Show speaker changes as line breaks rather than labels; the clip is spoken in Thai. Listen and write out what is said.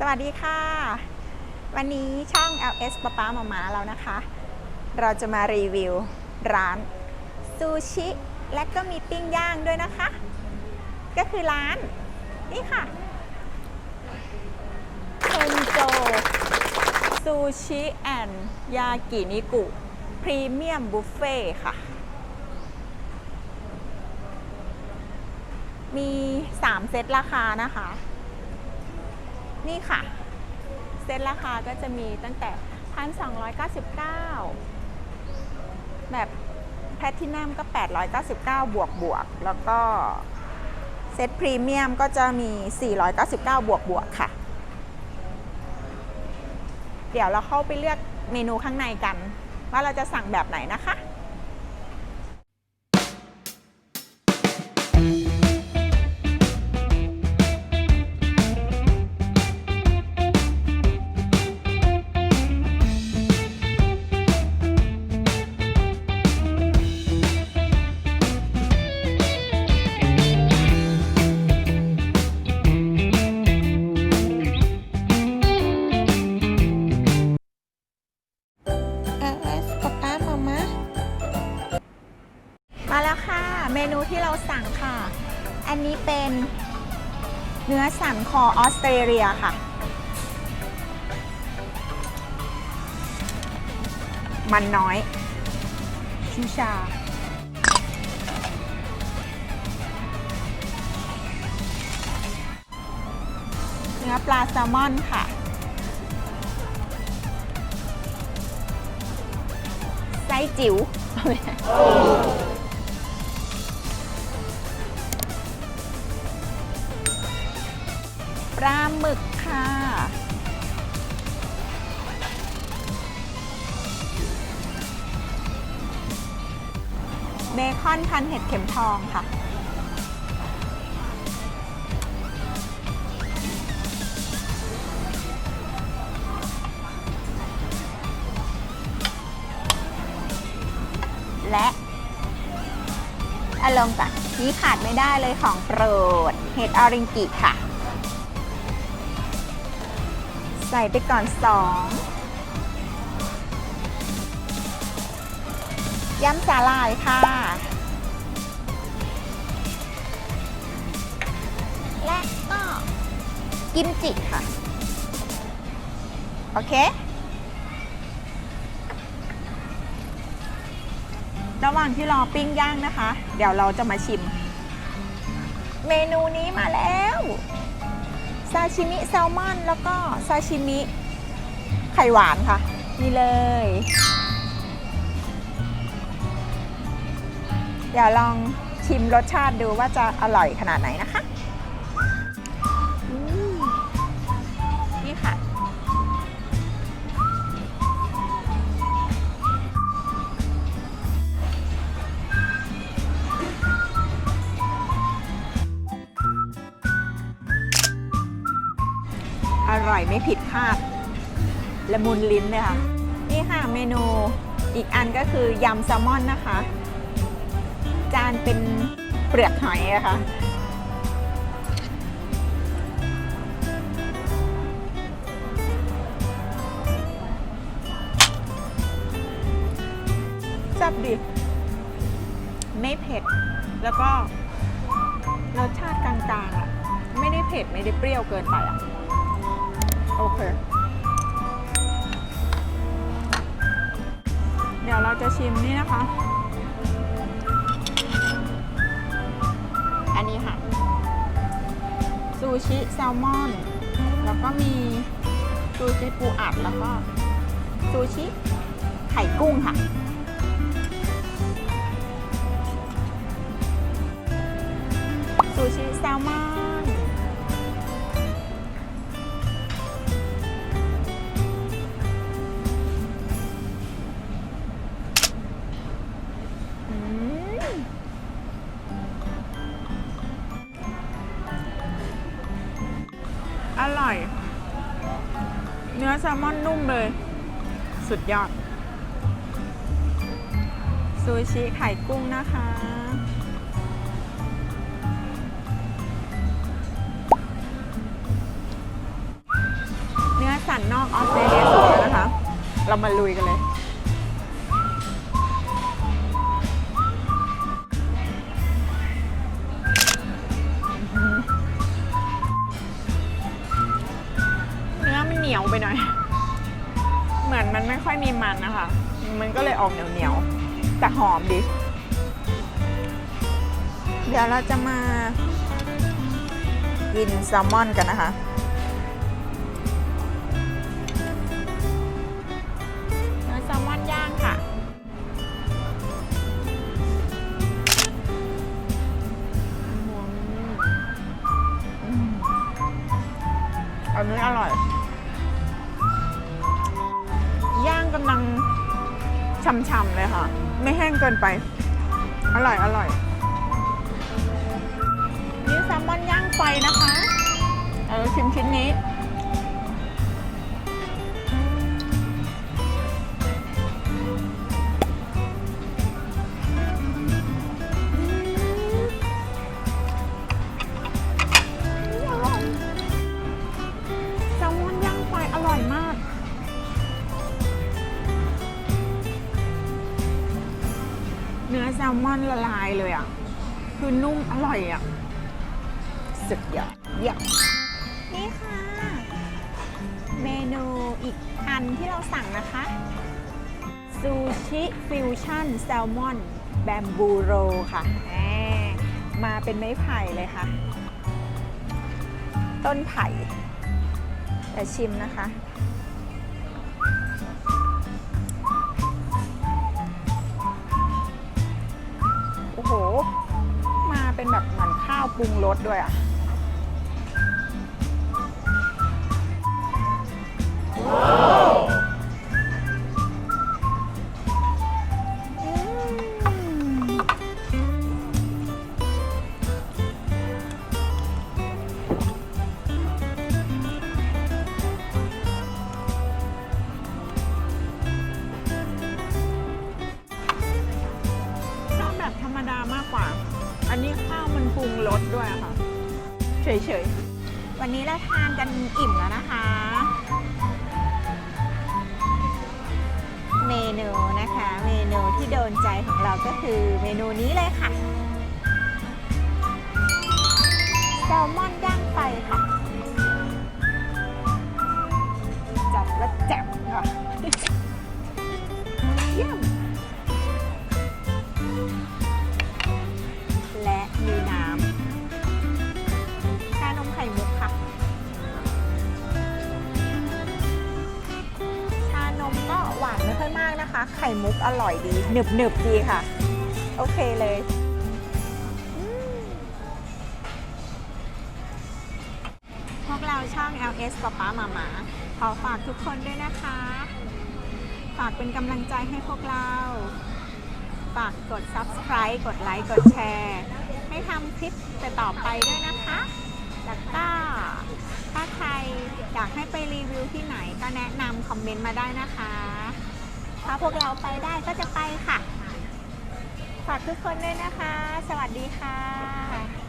สวัสดีค่ะ วันนี้ช่อง LS ป้าป้ามามาแล้วนะคะ เราจะมารีวิวร้านซูชิและก็มีปิ้งย่างด้วยนะคะ ก็คือร้าน นี่ค่ะเทนโจซูชิแอนยากินิกุพรีเมียมบุฟเฟ่ค่ะ มี 3 เซตราคานะคะ นี่ค่ะ เซตราคาก็จะมีตั้งแต่ 1,299 แบบแพลทินัมก็ 899 บวกบวก แล้วก็เซตพรีเมียมก็จะมี 499 บวกบวกค่ะ เดี๋ยวเราเข้าไปเลือกเมนูข้างในกัน ว่าเราจะสั่งแบบไหนนะคะ มาแล้วค่ะ เมนูที่เราสั่งค่ะ อันนี้เป็นเนื้อสันคอออสเตรเลียค่ะ มันน้อยชูชา เนื้อปลาแซลมอนค่ะ ไส้จิ๋วาหมึกค่ะ เบคอนพันเห็ดเข็มทองค่ะ และอารมณ์จ้ะนี่ขาดไม่ได้เลยของโปรด เห็ดออริงกิค่ะ ใส่ไปก่อนสองยำสาหร่ายค่ะ และก็กิมจิค่ะ โอเค ระหว่างที่รอปิ้งย่างนะคะ เดี๋ยวเราจะมาชิม เมนูนี้มาแล้ว ซาชิมิแซลมอน แล้วก็ซาชิมิไข่หวานค่ะ นี่เลย เดี๋ยวลองชิมรสชาติดูว่าจะอร่อยขนาดไหนนะคะ ไม่ผิดคาดละมุนลิ้นเลยค่ะ นี่ค่ะเมนูอีกอันก็คือยำแซลมอนนะคะ จานเป็นเปลือกหอยอะค่ะจับดิ ไม่เผ็ด แล้วก็รสชาติกลางๆอะไม่ได้เผ็ด ไม่ได้เปรี้ยวเกินไปอะ โอเค เดี๋ยวเราจะชิมนี่นะคะ อันนี้ค่ะ ซูชิแซลมอน แล้วก็มีซูชิปูอัด แล้วก็ซูชิไข่กุ้งค่ะซูชิแซลมอน ร่อย เนื้อแซลมอนนุ่มเลย สุดยอด ซูชิไข่กุ้งนะคะ เนื้อสันนอกออสเตรเลียสุดแล้วนะคะ เรามาลุยกันเลย ไปหน่อย เหมือนมันไม่ค่อยมีมันนะคะ มันก็เลยออกเหนียวเหนียวๆแต่หอมดีเดี๋ยวเราจะมากินแซลมอนกันนะคะ เนื้อแซลมอนย่างค่ะ อันนี้อร่อย ย่างกำลังช่ำๆเลยค่ะ ไม่แห้งเกินไป อร่อยอร่อยนี่แซลมอนย่างไฟนะคะ เออชิมชิ้นนี้ ลมอนละลายเลยอะ คือนุ่มอร่อยอะ สุดยอดเยี่ยมนี่ค่ะ เมนูอีกอันที่เราสั่งนะคะ ซูชิฟิวชั่นแซลมอนแบมบูโรค่ะแหมมาเป็นไม้ไผ่เลยค่ะ ต้นไผ่แต่ชิมนะคะ ปรุงรสด้วยอะอื อันนี้ข้าวมันปรุงรสด้วยอะค่ะ เฉยๆ วันนี้เราทานกันอิ่มแล้วนะคะ เมนูนะคะ เมนูที่โดนใจของเราก็คือเมนูนี้เลยค่ะแซลมอนย่างไฟค่ะจับและแจ่มค่ะเยี่ยม ไข่มุกอร่อยดีหนึบหนึบดีค่ะ โอเคเลยพวกเราช่อง LS ป๊าป๊ามามาขอฝากทุกคนด้วยนะคะ ฝากเป็นกำลังใจให้พวกเรา ฝากกด subscribe กดไลค์กดแชร์ ให้ทำคลิปต่อไปด้วยนะคะ แล้วก็ถ้าใครอยากให้ไปรีวิวที่ไหนก็แนะนำคอมเมนต์มาได้นะคะ ถ้าพวกเราไปได้ก็จะไปค่ะ ฝากทุกคนด้วยนะคะ สวัสดีค่ะ